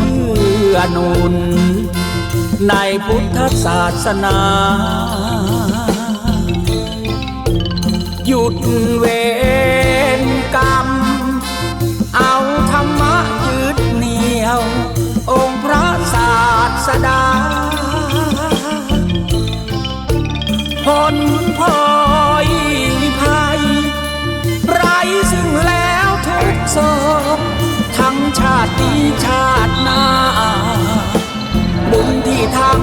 เพื่อนุน ในพุทธศาสนา หยุดเวรกรรม เอาธรรมะยึดเหนี่ยว องค์พระศาสดาผลพอยภัยไรซึ่งแล้วทุกโศกทั้งชาติชาติหน้า ธรรม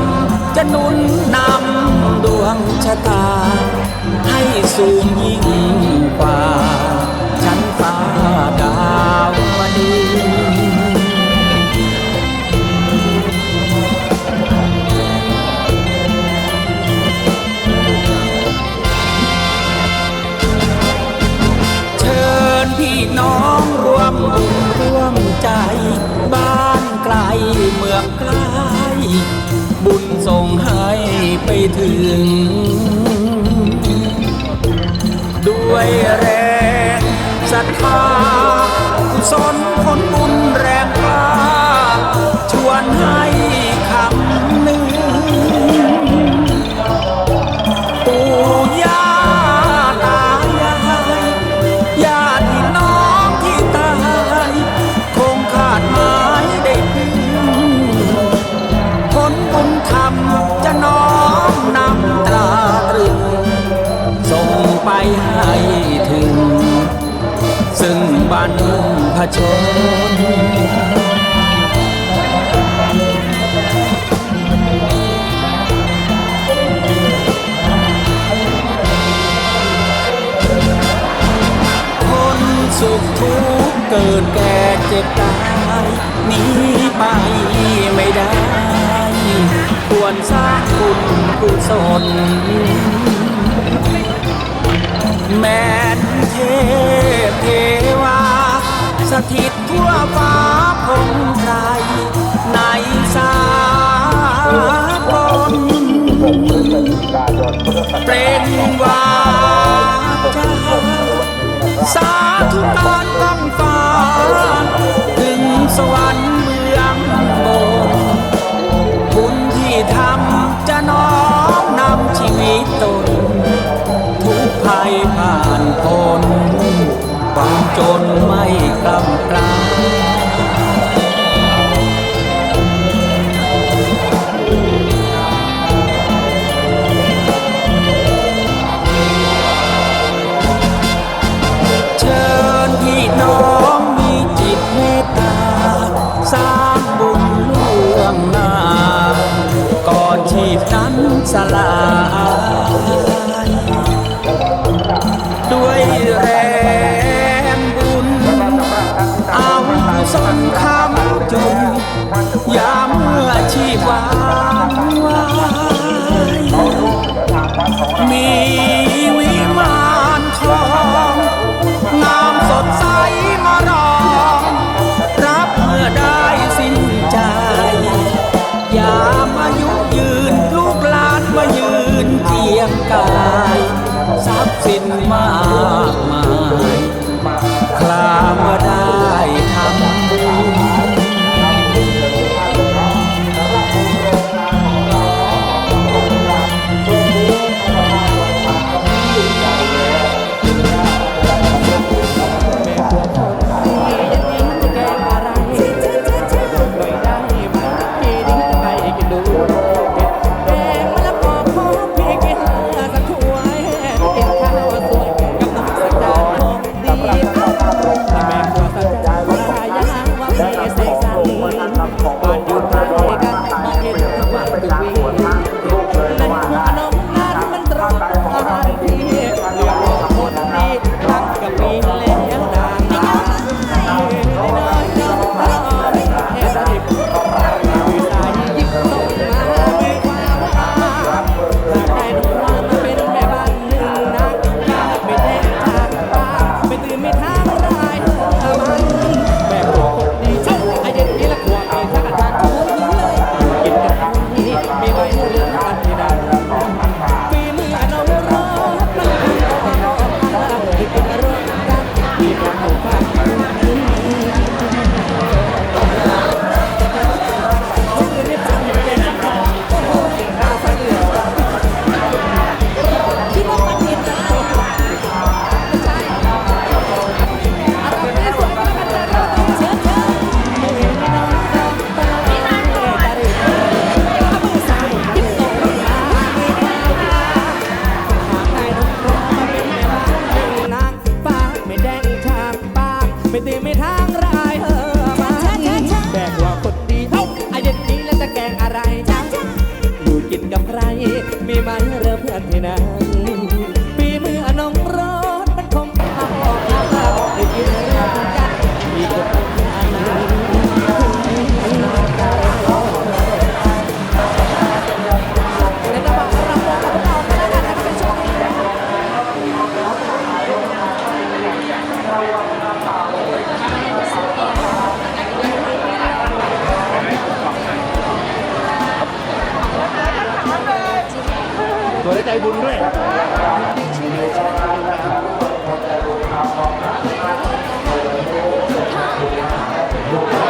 จะนุนนำดวงชะตา ให้สูงยิ่งกว่า ถึง ด้วยแรงศรัทธากุศลผลบุญ ให้ถึง ซึ่งบรรพชนคนสุขทุกข์เกิดแก่เจ็บตายหนีไปไม่ได้ ควรสร้างบุญกุศล แม่นเทพเทวา สถิตทั่วฟ้าพงไพรในสา ความจนางกายทรัพย์สินมากมายคลามื่อ กินกับใคร มีไหมเริ่เพื่อนที่นั้น บุญด้วยเ